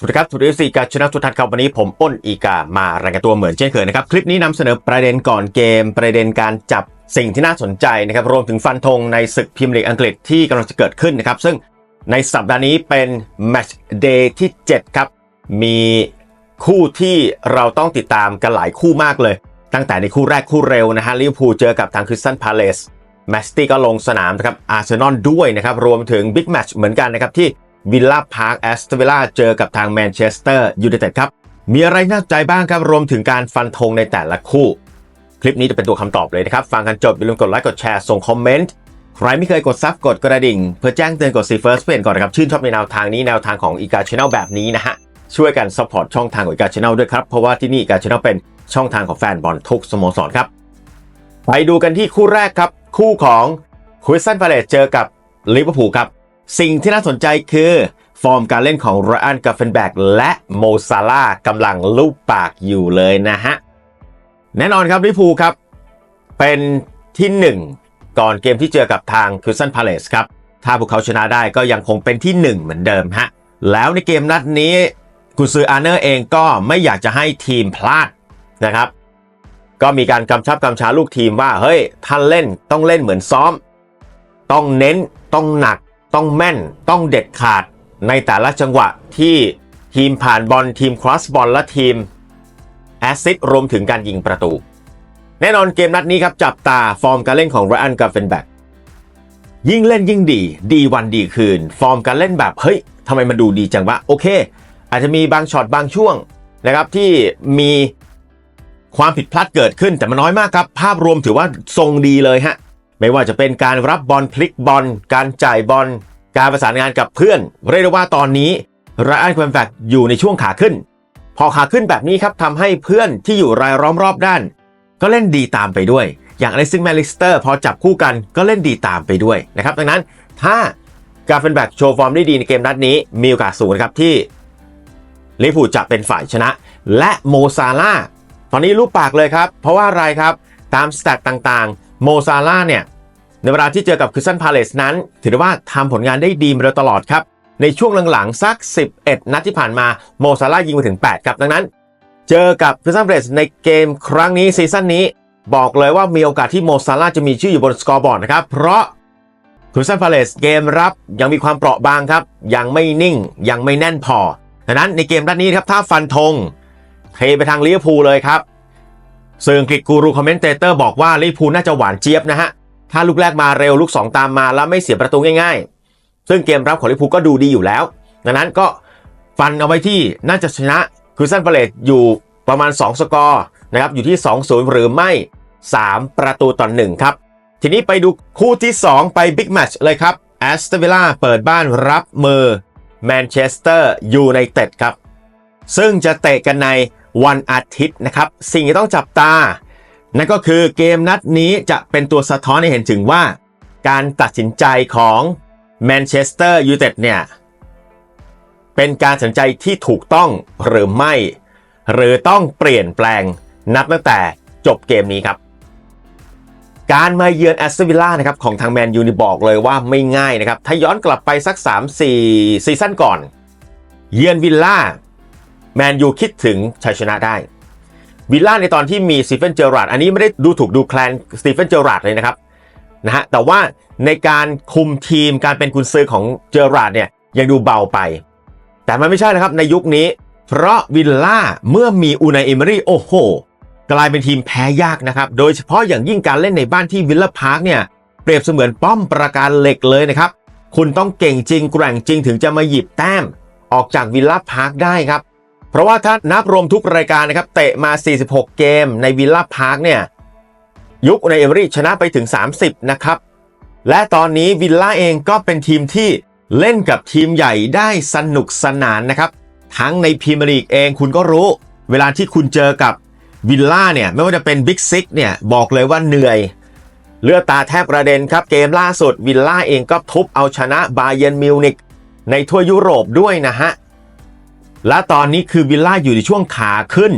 สวัสดีครับทุกท่สี่กาชนะทุกท่านครับวันนี้ผมอ้นอีกามารายงานตัวเหมือนเช่นเคยนะครับ คลิปนี้นำเสนอประเด็นก่อนเกม ประเด็นการจับสิ่งที่น่าสนใจนะครับ รวมถึงฟันธงในศึกพรีเมียร์ลีกอังกฤษที่กำลังจะเกิดขึ้นนะครับ ซึ่งในสัปดาห์นี้เป็นแมตช์เดย์ที่ 7 ครับ มีคู่ที่เราต้องติดตามกันหลายคู่มากเลย ตั้งแต่ในคู่แรกคู่เร็วนะฮะลิเวอร์พูลเจอกับทางคริสตันพาเลสแมสตี้ก็ลงสนามนะครับอาร์เซนอลด้วยนะครับรวมถึงบิ๊กแมตช์เหมือนกันนะครับที่ วิลล่าพาร์คแอสตันวิลล่าเจอกับทางแมนเชสเตอร์ยูไนเต็ดครับ มีอะไรน่าสนใจบ้างครับ รวมถึงการฟันธงในแต่ละคู่ คลิปนี้จะเป็นตัวคำตอบเลยนะครับ ฟังกันจบอย่าลืมกดไลค์กดแชร์ส่งคอมเมนต์ใครไม่เคยกดซับกดกระดิ่ง เพื่อแจ้งเตือนกดซีเฟิร์สเพื่อนก่อนนะครับ ชื่นชอบในแนวทางนี้แนวทางของอีกาชแนลแบบนี้นะฮะช่วยกันซัพพอร์ตช่องทางของอีกาชแนลด้วยครับเพราะว่าที่นี่อีกาชแนลเป็นช่องทางของแฟนบอลทุกสโมสรครับไปดูกันที่คู่แรกครับ คู่ของคริสตันพาเลตเจอกับลิเวอร์พูลครับ สิ่งที่น่าสนใจคือ ฟอร์มการเล่นของไรอันกัฟเฟนแบกและโมซาลากำลังลูบปากอยู่เลยนะฮะ แน่นอนครับลิเวอร์พูครับ เป็นที่ 1 ก่อนเกมที่เจอกับทางคริสตันพาเลสครับ ถ้าพวกเขาชนะได้ก็ยังคงเป็นที่ 1 เหมือนเดิมฮะ แล้วในเกมนัดนี้กุซืออาร์เนอร์เองก็ไม่อยากจะให้ทีมพลาดนะครับ ก็มีการกำชับกำชาลูกทีมว่าเฮ้ยท่านเล่นต้องเล่นเหมือนซ้อม ต้องเน้นต้องหนัก ต้องแม่นต้องเด็ดขาดในแต่ละจังหวะที่ทีมผ่านบอลทีมครอสบอลและทีมแอสซิสรวมถึงการยิงประตู แน่นอนเกมนัดนี้ครับ จับตาฟอร์มการเล่นของไรอันกาเฟนแบกยิ่งเล่นยิ่งดี ดีวันดีคืน ฟอร์มการเล่นแบบ เฮ้ยทำไมมันดูดีจังวะ โอเค อาจจะมีบางช็อตบางช่วงนะครับที่มีความผิดพลาดเกิดขึ้นแต่มันน้อยมากครับ ภาพรวมถือว่าทรงดีเลยฮะ ไม่ว่าจะเป็นการรับบอลพลิกบอล การจ่ายบอล การประสานงานกับเพื่อน เรียกได้ว่าตอนนี้ไรอันควนแฟกอยู่ในช่วงขาขึ้น พอขาขึ้นแบบนี้ครับทำให้เพื่อนที่อยู่รายล้อมรอบด้าน ก็เล่นดีตามไปด้วย อย่างอเล็กซิงแมลิสเตอร์พอจับคู่กันก็เล่นดีตามไปด้วยนะครับดังนั้นถ้ากาเฟนแบกโชว์ฟอร์มได้ดีในเกมนัดนี้ มีโอกาสสูงครับที่ลิเวอร์พูจะเป็นฝ่ายชนะ และโมซาลาตอนนี้รูปปากเลยครับ เพราะว่าอะไรครับ ตามสแตทต่างๆ โมซาล่าเนี่ยในเวลาที่เจอกับคริสตันพาเลสนั้น ถือได้ว่าทำผลงานได้ดีมาโดยตลอดครับ ในช่วงหลังๆ สัก 11 นัดที่ผ่านมาโมซาลายิงไปถึง 8 ครับ ดังนั้น เจอกับคริสตันพาเลสในเกมครั้งนี้ซีซั่นนี้ บอกเลยว่ามีโอกาสที่โมซาล่าจะมีชื่ออยู่บนสกอร์บอร์ดนะครับ เพราะคริสตันพาเลสเกมรับยังมีความเปราะบางครับ ยังไม่นิ่งยังไม่แน่นพอดังนั้นในเกมนัดนี้ครับถ้าฟันธงเทไปทางลิเวอร์พูลเลยครับ สื่งกฤษกูรูคอมเมนเตเตอร์บอกว่าลิเวอร์พูลน่าจะหวานเจี๊ยบนะฮะ ถ้าลูกแรกมาเร็วลูก 2 ตามมาแล้วไม่เสียประตูง่ายๆ ซึ่งเกมรับของลิเวอร์พูลก็ดูดีอยู่แล้ว ดังนั้นก็ฟันเอาไว้ที่น่าจะชนะคริสตันพาเลตอยู่ประมาณ 2 สกอร์นะครับอยู่ที่ 2-0 หรือไม่ 3 ประตูต่อ1ครับ ทีนี้ไปดูคู่ที่ 2 ไปบิ๊กแมตช์เลยครับแอสตันวิลล่าเปิดบ้านรับมือแมนเชสเตอร์ยูไนเต็ดครับ ซึ่งจะเตะกันในวันอาทิตย์นะครับ สิ่งที่ต้องจับตา นั่นก็คือเกมนัดนี้จะเป็นตัวสะท้อนให้เห็นถึงว่า การตัดสินใจของแมนเชสเตอร์ยูไนเต็ดเนี่ยเป็นการตัดสินใจที่ถูกต้องหรือไม่ หรือต้องเปลี่ยนแปลงนับตั้งแต่จบเกมนี้ครับ การมาเยือนแอสตันวิลล่านะครับของทางแมนยูนี่บอกเลยว่าไม่ง่ายนะครับ ถ้าย้อนกลับไปสัก 3-4 ซีซั่นก่อน เยือนวิลล่า แมนยูคิดถึงชัยชนะได้วิลล่าในตอนที่มีสตีเฟนเจอราร์ดอันนี้ไม่ได้ดูถูกดูแคลนสตีเฟนเจอราร์ดเลยนะครับนะฮะแต่ว่าในการคุมทีมการเป็นกุนซือของเจอราร์ดเนี่ยยังดูเบาไป แต่มันไม่ใช่นะครับในยุคนี้ เพราะวิลล่าเมื่อมีอูนายเอมรี่โอ้โหกลายเป็นทีมแพ้ยากนะครับ โดยเฉพาะอย่างยิ่งการเล่นในบ้านที่วิลล่าพาร์คเนี่ยเปรียบเสมือนป้อมประการเหล็กเลยนะครับ คุณต้องเก่งจริงแกร่งจริงถึงจะมาหยิบแต้มออกจากวิลล่าพาร์คได้ครับ เพราะว่าถ้านับรวมทุกรายการนะครับเตะมา 46 เกมในวิลล่าพาร์คเนี่ยยุคในเอเมอรี่ชนะไปถึง 30 นะครับ และตอนนี้วิลล่าเองก็เป็นทีมที่เล่นกับทีมใหญ่ได้สนุกสนานนะครับ ทั้งในพรีเมียร์ลีกเองคุณก็รู้ เวลาที่คุณเจอกับวิลล่าเนี่ยไม่ว่าจะเป็นบิ๊กซิกเนี่ยบอกเลยว่าเหนื่อย เลือดตาแทบกระเด็นครับ เกมล่าสุดวิลล่าเองก็ทุบเอาชนะบาเยนมิวนิกในทั่วยุโรปด้วยนะฮะ และตอนนี้คือวิลล่าอยู่ในช่วงขาขึ้น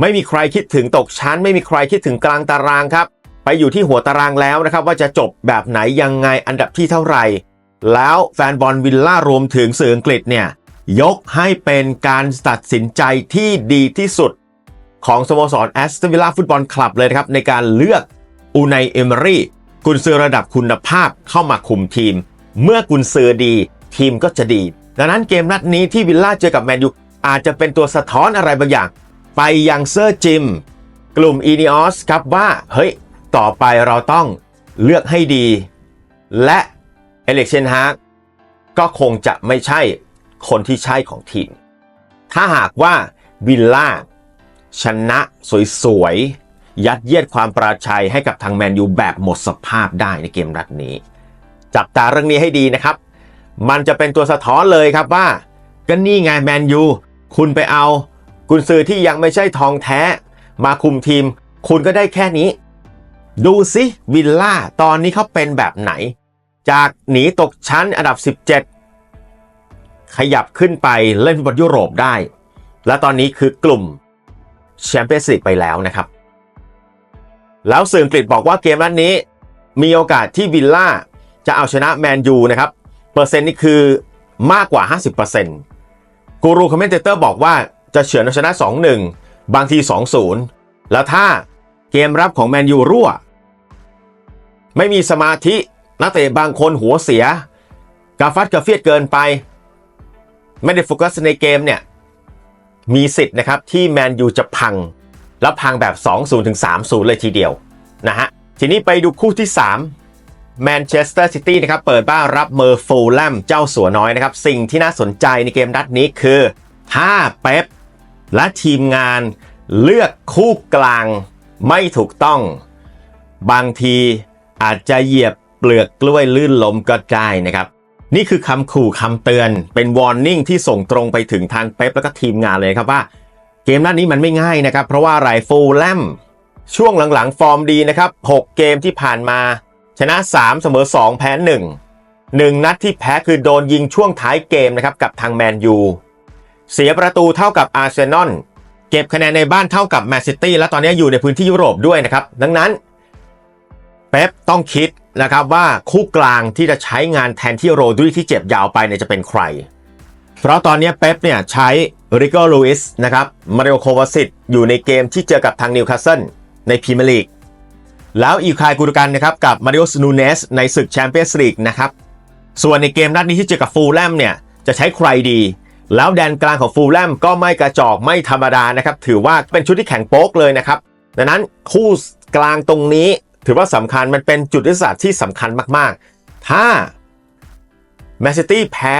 ไม่มีใครคิดถึงตกชั้น ไม่มีใครคิดถึงกลางตารางครับ ไปอยู่ที่หัวตารางแล้วนะครับ ว่าจะจบแบบไหนยังไงอันดับที่เท่าไหร่ แล้วแฟนบอลวิลล่ารวมถึงสื่ออังกฤษเนี่ยยกให้เป็นการตัดสินใจที่ดีที่สุด ของสโมสรแอสตันวิลล่าฟุตบอลคลับเลยนะครับในการเลือกอูไนเอมรี่กุนซือระดับคุณภาพเข้ามาคุมทีม เมื่อกุนซือดีทีมก็จะดี ดังนั้นเกมนัดนี้ที่วิลล่าเจอกับแมนยูอาจจะเป็นตัวสะท้อนอะไรบางอย่าง ไปยังเซอร์จิม กลุ่มอีนิออสครับว่า เฮ้ย ต่อไปเราต้องเลือกให้ดี และเอเล็กเชนฮากก็คงจะไม่ใช่คนที่ใช่ของทีม ถ้าหากว่าวิลล่าชนะสวยๆ ยัดเยียดความปราชัยให้กับทางแมนยูแบบหมดสภาพได้ในเกมนัดนี้ จับตาเรื่องนี้ให้ดีนะครับ มันจะเป็นตัวสะท้อนเลยครับว่าก็นี่ไงแมนยูคุณไปเอากุนซือที่ยังไม่ใช่ทองแท้ มาคุมทีม คุณก็ได้แค่นี้ ดูสิวิลล่าตอนนี้เขาเป็นแบบไหน จากหนีตกชั้นอันดับ 17 ขยับขึ้นไปเล่นบอลยุโรปได้ และตอนนี้คือกลุ่มแชมเปี้ยนส์ลีกไปแล้วนะครับ แล้วสื่ออังกฤษบอกว่าเกมนัดนี้ มีโอกาสที่วิลล่าจะเอาชนะแมนยูนะครับ เปอร์เซ็นต์นี่คือมากกว่า 50%กูรูคอมเมนเตอร์บอกว่าจะเฉือนเอาชนะ 2-1 บางที 2-0 แล้วถ้าเกมรับของแมนยูรั่ว ไม่มีสมาธินักเตะบางคนหัวเสีย กาฟัดกาเฟียดเกินไป ไม่ได้โฟกัสในเกมเนี่ย มีสิทธิ์นะครับที่แมนยูจะพัง แล้วพังแบบ 2-0ถึง3-0 เลยทีเดียวนะฮะทีนี้ไปดูคู่ที่ 3 แมนเชสเตอร์ซิตี้นะครับเปิดบ้านรับเมอร์ฟูลแลมเจ้าสัวน้อยนะครับ สิ่งที่น่าสนใจในเกมนัดนี้คือถ้าเป๊ปและทีมงานเลือกคู่กลางไม่ถูกต้อง บางทีอาจจะเหยียบเปลือกกล้วยลื่นล้มก็ได้นะครับ นี่คือคำขู่คำเตือนเป็นวอร์นิ่งที่ส่งตรงไปถึงทางเป๊ปแล้วก็ทีมงานเลยครับว่า เกมนัดนี้มันไม่ง่ายนะครับ เพราะว่าไรฟูลแลมช่วงหลังๆ ฟอร์มดีนะครับ 6 เกมที่ผ่านมา ชนะ 3 เสมอ 2 แพ้ 1 1 นัดที่แพ้คือโดนยิงช่วงท้ายเกมนะครับกับทางแมนยูเสียประตูเท่ากับอาร์เซนอลเก็บคะแนนในบ้านเท่ากับแมนซิตี้และตอนนี้อยู่ในพื้นที่ยุโรปด้วยนะครับ ดังนั้นเป๊ปต้องคิดนะครับว่าคู่กลางที่จะใช้งานแทนที่โรดริที่เจ็บยาวไปเนี่ยจะเป็นใคร เพราะตอนนี้เป๊ปเนี่ยใช้ริโกลูอิสนะครับมาริโอโควาซิตอยู่ในเกมที่เจอกับทางนิวคาสเซิลในพรีเมียร์ลีก แล้วอีคายกูรกันนะครับกับมาริโอสนูเนสในศึกแชมเปี้ยนส์ลีกนะครับส่วนในเกมนัดนี้ที่เจอกับฟูลแลมเนี่ยจะใช้ใครดี แล้วแดนกลางของฟูลแลมก็ไม่กระจอกไม่ธรรมดานะครับถือว่าเป็นชุดที่แข็งโป๊กเลยนะครับดังนั้นคู่กลางตรงนี้ถือว่าสำคัญมันเป็นจุดยุทธศาสตร์ที่สำคัญมากๆ ถ้าแมนซิตี้แพ้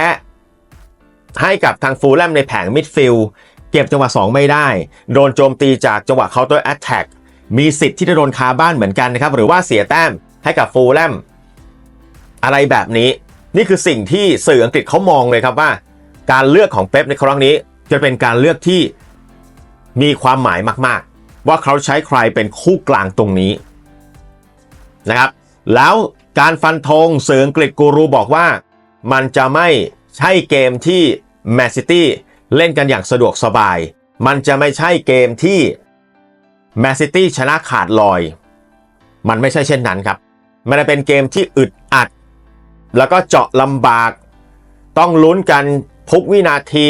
ให้กับทางฟูลแลมในแผงมิดฟิลด์เก็บจังหวะ 2 ไม่ได้ โดนโจมตีจากจังหวะเคาน์เตอร์แอตแทก มีสิทธิ์ที่จะโดนคาบ้านเหมือนกันนะครับ หรือว่าเสียแต้มให้กับฟูลแลมอะไรแบบนี้ นี่คือสิ่งที่สื่ออังกฤษเขามองเลยครับว่า การเลือกของเป๊ปในครั้งนี้ จะเป็นการเลือกที่มีความหมายมาก ๆ ว่าเขาใช้ใครเป็นคู่กลางตรงนี้นะครับ แล้วการฟันธงสื่ออังกฤษกูรูบอกว่า มันจะไม่ใช่เกมที่แมนซิตี้เล่นกันอย่างสะดวกสบาย มันจะไม่ใช่เกมที่ แมนซิตี้ชนะขาดลอย มันไม่ใช่เช่นนั้นครับ มันเป็นเกมที่อึดอัด แล้วก็เจาะลำบาก ต้องลุ้นกันทุกวินาที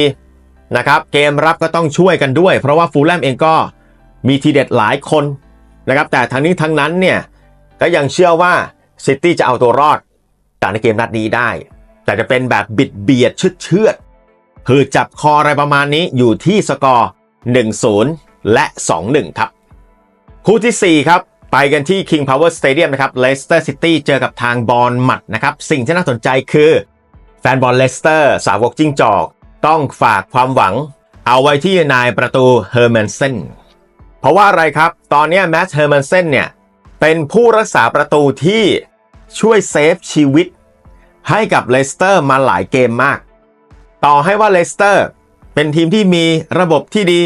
นะครับ เกมรับก็ต้องช่วยกันด้วย เพราะว่าฟูลแลมเองก็มีทีเด็ดหลายคนนะครับ แต่ทั้งนี้ทั้งนั้นเนี่ยก็ยังเชื่อว่าซิตี้จะเอาตัวรอดจากในเกมนัดนี้ได้ แต่จะเป็นแบบบิดเบียดชืดเชือดคือจับคออะไรประมาณนี้อยู่ที่สกอร์ 1-0 และ 2-1 ครับ คู่ที่ 4 ครับไปกันที่ King Power Stadium นะครับเลสเตอร์ซิตี้เจอกับทางบอลหมัดนะครับ สิ่งที่น่าสนใจคือ แฟนบอลเลสเตอร์สาวกจิ้งจอก ต้องฝากความหวัง เอาไว้ที่นายประตูเฮอร์แมนเซนเพราะว่าอะไรครับ ตอนนี้แมทเฮอร์แมนเซนเนี่ย เป็นผู้รักษาประตูที่ช่วยเซฟชีวิต ให้กับเลสเตอร์มาหลายเกมมาก ต่อให้ว่าเลสเตอร์เป็นทีมที่มีระบบที่ดี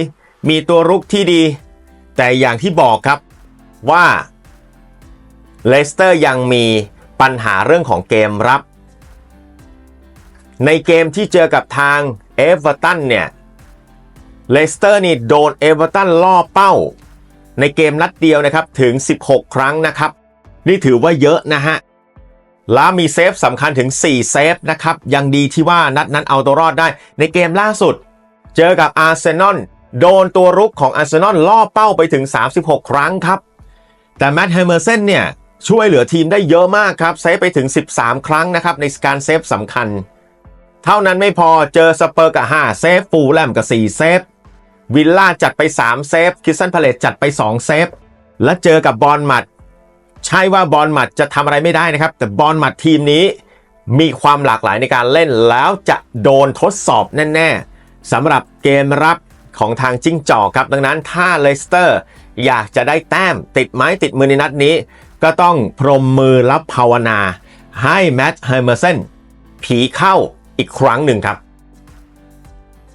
มีตัวรุกที่ดี แต่อย่างที่บอกครับว่าเลสเตอร์ยังมีปัญหาเรื่องของเกมรับ ในเกมที่เจอกับทางเอเวอร์ตันเนี่ยเลสเตอร์นี่โดนเอเวอร์ตันล่อเป้า ในเกมนัดเดียวนะครับถึง 16 ครั้งนะครับ นี่ถือว่าเยอะนะฮะแล้วมีเซฟสำคัญถึง 4 เซฟนะครับ ยังดีที่ว่านัดนั้นเอาตัวรอดได้ ในเกมล่าสุด เจอกับอาร์เซนอล โดนตัวรุกของอาร์เซนอลล่อเป้าไปถึง 36 ครั้งครับ แต่แมตต์ไฮเมอร์เซนเนี่ย ช่วยเหลือทีมได้เยอะมากครับ เซฟไปถึง 13 ครั้งนะครับ ในการเซฟสำคัญ เท่านั้นไม่พอเจอสเปอร์กับ 5 เซฟ ฟูลแลมกับ 4 เซฟ วิลล่าจัดไป 3 เซฟ คิสซันพาเลตจัดไป 2 เซฟ และเจอกับบอลหมัด ใช่ว่าบอลหมัดจะทำอะไรไม่ได้นะครับ แต่บอลหมัดทีมนี้มีความหลากหลายในการเล่นแล้วจะโดนทดสอบแน่ ๆสำหรับเกมรับ ของทางจิ้งจอกครับ ดังนั้นถ้าเลสเตอร์อยากจะได้แต้มติดไม้ติดมือในนัดนี้ ก็ต้องพรมมือรับภาวนา ให้แมตต์ไฮเมอร์เซนผีเข้าอีกครั้งหนึ่งครับ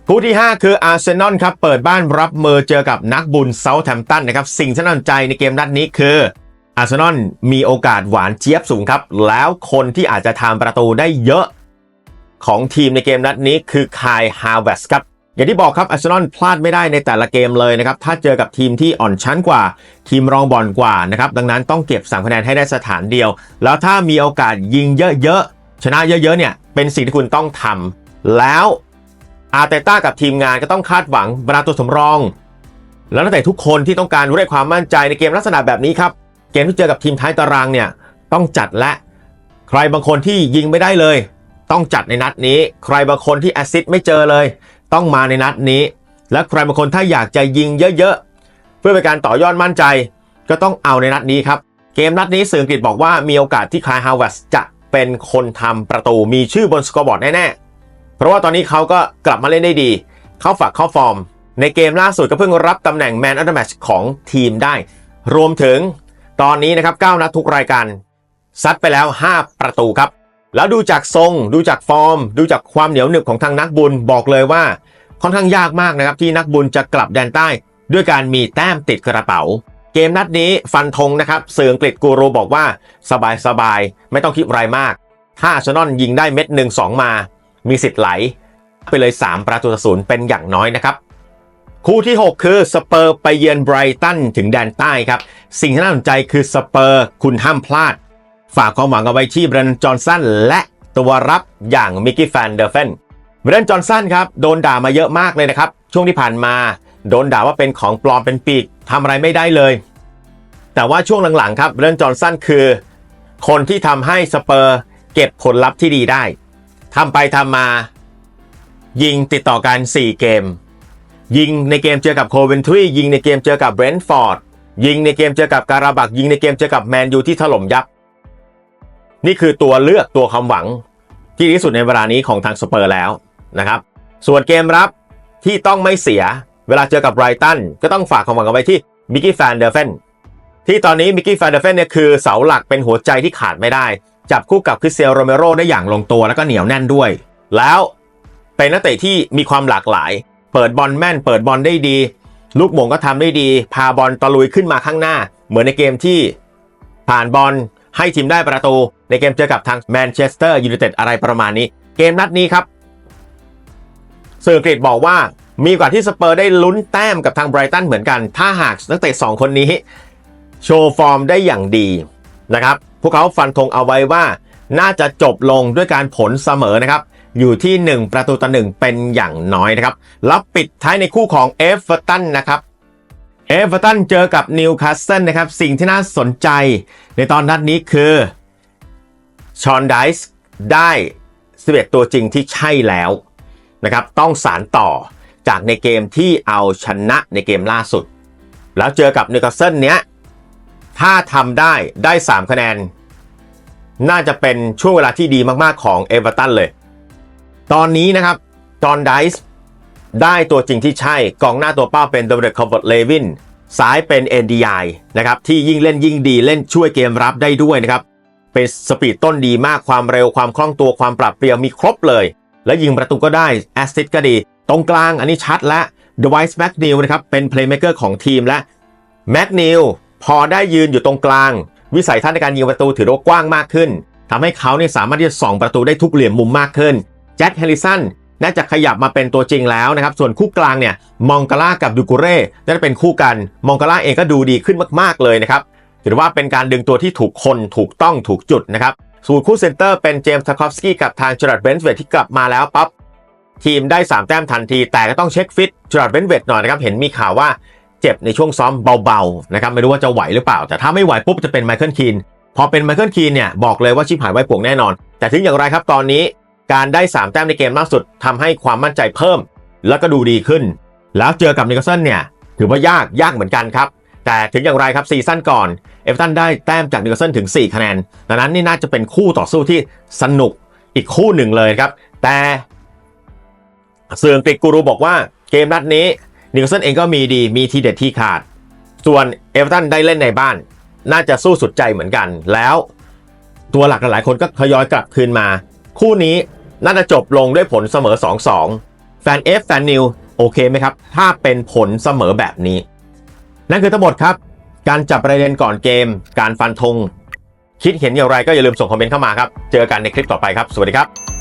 คู่ที่ 5 คืออาร์เซนอลครับ เปิดบ้านรับมือเจอกับนักบุญเซาท์แฮมป์ตันนะครับ สิ่งที่น่าสนใจในเกมนัดนี้คืออาร์เซนอลมีโอกาสหวานเจี๊ยบสูงครับ แล้วคนที่อาจจะทำประตูได้เยอะของทีมในเกมนัดนี้คือคายฮาวเวสครับ อย่างที่บอกครับอาร์เซนอลพลาดไม่ได้ในแต่ละเกมเลยนะครับ ถ้าเจอกับทีมที่อ่อนชั้นกว่า ทีมรองบอลกว่านะครับ ดังนั้นต้องเก็บ3คะแนนให้ได้สถานเดียว แล้วถ้ามีโอกาสยิงเยอะๆ ชนะเยอะๆ เนี่ย เป็นสิ่งที่คุณต้องทำแล้วอาร์เตต้ากับทีมงานก็ต้องคาดหวังบรรดาตัวสำรอง แล้วนักเตะทุกคนที่ต้องการรู้ได้ความมั่นใจในเกมลักษณะแบบนี้ครับ เกมที่เจอกับทีมท้ายตารางเนี่ยต้องจัดและใครบางคนที่ยิงไม่ได้เลย ต้องจัดในนัดนี้ ใครบางคนที่แอซิสไม่เจอเลย ต้องมาในนัดนี้ และใครบางคนถ้าอยากจะยิงเยอะๆ เพื่อเป็นการต่อยอดมั่นใจ ก็ต้องเอาในนัดนี้ครับ เกมนัดนี้สื่ออังกฤษบอกว่ามีโอกาสที่คายฮาวเวสจะเป็นคนทำประตูมีชื่อบนสกอร์บอร์ดแน่ๆ เพราะว่าตอนนี้เขาก็กลับมาเล่นได้ดี เข้าฝักเข้าฟอร์ม ในเกมล่าสุดก็เพิ่งรับตำแหน่งแมนอั t แมชของทีมได้ รวมถึงตอนนี้นะครับ9นัดทุกรายการซัดไปแล้ว 5 ประตูครับ แล้วดูจากทรง ดูจากฟอร์ม ดูจากความเหนียวหนึบของทางนักบุญบอกเลยว่า ค่อนข้างยากมากนะครับที่นักบุญจะกลับแดนใต้ ด้วยการมีแต้มติดกระเป๋า เกมนัดนี้ฟันธงนะครับสื่ออังกฤษกูรูบอกว่าสบายสบายไม่ต้องคิดอะไรมาก ถ้าอาร์เซนอลยิงได้เม็ดหนึ่งสองมา มีสิทธิ์ไหล ไปเลย 3 ประตูต่อศูนย์เป็นอย่างน้อยนะครับคู่ที่ 6 คือสเปอร์ไปเยือนไบรตันถึงแดนใต้ครับ สิ่งที่น่าสนใจคือสเปอร์คุณห้ามพลาด ฝากความหวังเอาไว้ที่เบรนจอห์นสันและตัวรับอย่างมิกกี้แฟนเดอร์เฟนเบรนจอห์นสันครับโดนด่ามาเยอะมากเลยนะครับ ช่วงที่ผ่านมาโดนด่าว่าเป็นของปลอมเป็นปีกทำอะไรไม่ได้เลย แต่ว่าช่วงหลังๆครับเบรนจอห์นสันคือ คนที่ทำให้สเปอร์เก็บผลลัพธ์ที่ดีได้ทำไปทำมา ยิงติดต่อกัน 4 เกม ยิงในเกมเจอกับโคเวนทรียิงในเกมเจอกับเบรนท์ฟอร์ดยิงในเกมเจอกับการาบักยิงในเกมเจอกับแมนยูที่ถล่มยับ นี่คือตัวเลือกตัวความหวังที่ดีที่สุดในเวลานี้ของทางสเปอร์แล้วนะครับส่วนเกมรับที่ต้องไม่เสีย เวลาเจอกับไบรตันก็ต้องฝากความหวังเอาไว้ที่มิกกี้แฟนเดอร์เฟนที่ตอนนี้มิกกี้แฟนเดอร์เฟนเนี่ยคือเสาหลักเป็นหัวใจที่ขาดไม่ได้ จับคู่กับคริสเซียโรเมโรได้อย่างลงตัวแล้วก็เหนียวแน่นด้วย แล้วเป็นนักเตะที่มีความหลากหลาย เปิดบอลแม่น เปิดบอลได้ดี ลูกหม่งก็ทำได้ดี พาบอลตะลุยขึ้นมาข้างหน้า เหมือนในเกมที่ผ่านบอล ให้ทีมได้ประตู ในเกมเจอกับทางแมนเชสเตอร์ยูไนเต็ดอะไรประมาณนี้ เกมนัดนี้ครับสื่ออังกฤษบอกว่ามีโอกาที่สเปอร์ได้ลุ้นแต้มกับทางไบรตันเหมือนกัน ถ้าหากนักเตะสองคนนี้โชว์ฟอร์มได้อย่างดีนะครับ พวกเขาฟันธงเอาไว้ว่า น่าจะจบลงด้วยการผลเสมอนะครับ อยู่ที่ 1 ประตูต่อหนึ่งเป็นอย่างน้อยนะครับ แล้วปิดท้ายในคู่ของเอฟเวอร์ตันนะครับ เอเวอร์ตันเจอกับนิวคาสเซิลนะครับ สิ่งที่น่าสนใจในตอนนัดนี้คือชอนไดส์ได้ 11 ตัวจริงที่ใช่แล้วนะครับ ต้องสารต่อจากในเกมที่เอาชนะในเกมล่าสุด แล้วเจอกับนิวคาสเซิลเนี้ย ถ้าทำได้ได้ 3 คะแนน น่าจะเป็นช่วงเวลาที่ดีมากๆของเอเวอร์ตันเลย ตอนนี้นะครับจอห์นไดส์ ได้ตัวจริงที่ใช่กองหน้าตัวเป้าเป็นโดมินิกคอร์ตเลวินซ้ายเป็น NDI นะครับที่ยิ่งเล่นยิ่งดีเล่นช่วยเกมรับได้ด้วยนะครับ เป็นสปีดต้นดีมากความเร็วความคล่องตัวความปรับเปรียวมีครบเลย และยิงประตูก็ได้แอสซิสต์ก็ดี ตรงกลางอันนี้ชัดและเดวิสแม็กนิวนะครับเป็นเพลย์เม k เกอร์ของทีมและแม็กนิวพอได้ยืนอยู่ตรงกลาง วิสัยทัศน์ในการยิงประตูถือว่ากว้างมากขึ้นทำให้เขาเนี่ยสามารถที่จะส่องประตูได้ทุกเหลี่ยมมุมมากขึ้นแจ็คเฮลิสัน น่าจะขยับมาเป็นตัวจริงแล้วนะครับ ส่วนคู่กลางเนี่ยมองกาล่ากับดูกูเร่น่าจะเป็นคู่กัน มองกาล่าเองก็ดูดีขึ้นมากๆเลยนะครับถือว่าเป็นการดึงตัวที่ถูกคนถูกต้องถูกจุดนะครับสูตรคู่เซนเตอร์เป็นเจมส์ทาคอฟสกี้กับทางจอร์ดเบนส์เวทที่กลับมาแล้วปั๊บทีมได้ 3 แต้มทันที แต่ก็ต้องเช็คฟิตจอร์ดเบนส์เวทหน่อยนะครับเห็นมีข่าวว่าเจ็บในช่วงซ้อมเบาๆนะครับไม่รู้ว่าจะไหวหรือเปล่า แต่ถ้าไม่ไหวปุ๊บจะเป็นไมเคิลคีนพอเป็นไมเคิลคีนเนี่ยบอกเลยว่าชิบหายไว้ป่วงแน่นอน แต่ถึงอย่างไรครับตอนนี้ การได้ 3 แต้มในเกมล่าสุดทำให้ความมั่นใจเพิ่ม แล้วก็ดูดีขึ้น แล้วเจอกับนิโคลสันเนี่ยถือว่ายากยากเหมือนกันครับ แต่ถึงอย่างไรครับซีซั่นก่อนเอเวอร์ตันได้แต้มจากนิโคลสันถึง 4 คะแนนดังนั้นนี่น่าจะเป็นคู่ต่อสู้ที่สนุกอีกคู่หนึ่งเลยครับ แต่เสื่ออังกฤษกูรูบอกว่าเกมนัดนี้นิโคลสันเองก็มีดีมีทีเด็ดที่ขาด ส่วนเอเวอร์ตันได้เล่นในบ้าน น่าจะสู้สุดใจเหมือนกันแล้ว ตัวหลักหลายคนก็ทยอยกลับคืนมา คู่นี้ น่าจะจบลงด้วยผลเสมอ 2-2 แฟน F แฟนนิวโอเคไหมครับ ถ้าเป็นผลเสมอแบบนี้ นั่นคือทั้งหมดครับ การจับประเด็นก่อนเกม การฟันธงคิดเห็นอย่างไรก็อย่าลืมส่งคอมเมนต์เข้ามาครับ เจอกันในคลิปต่อไปครับ สวัสดีครับ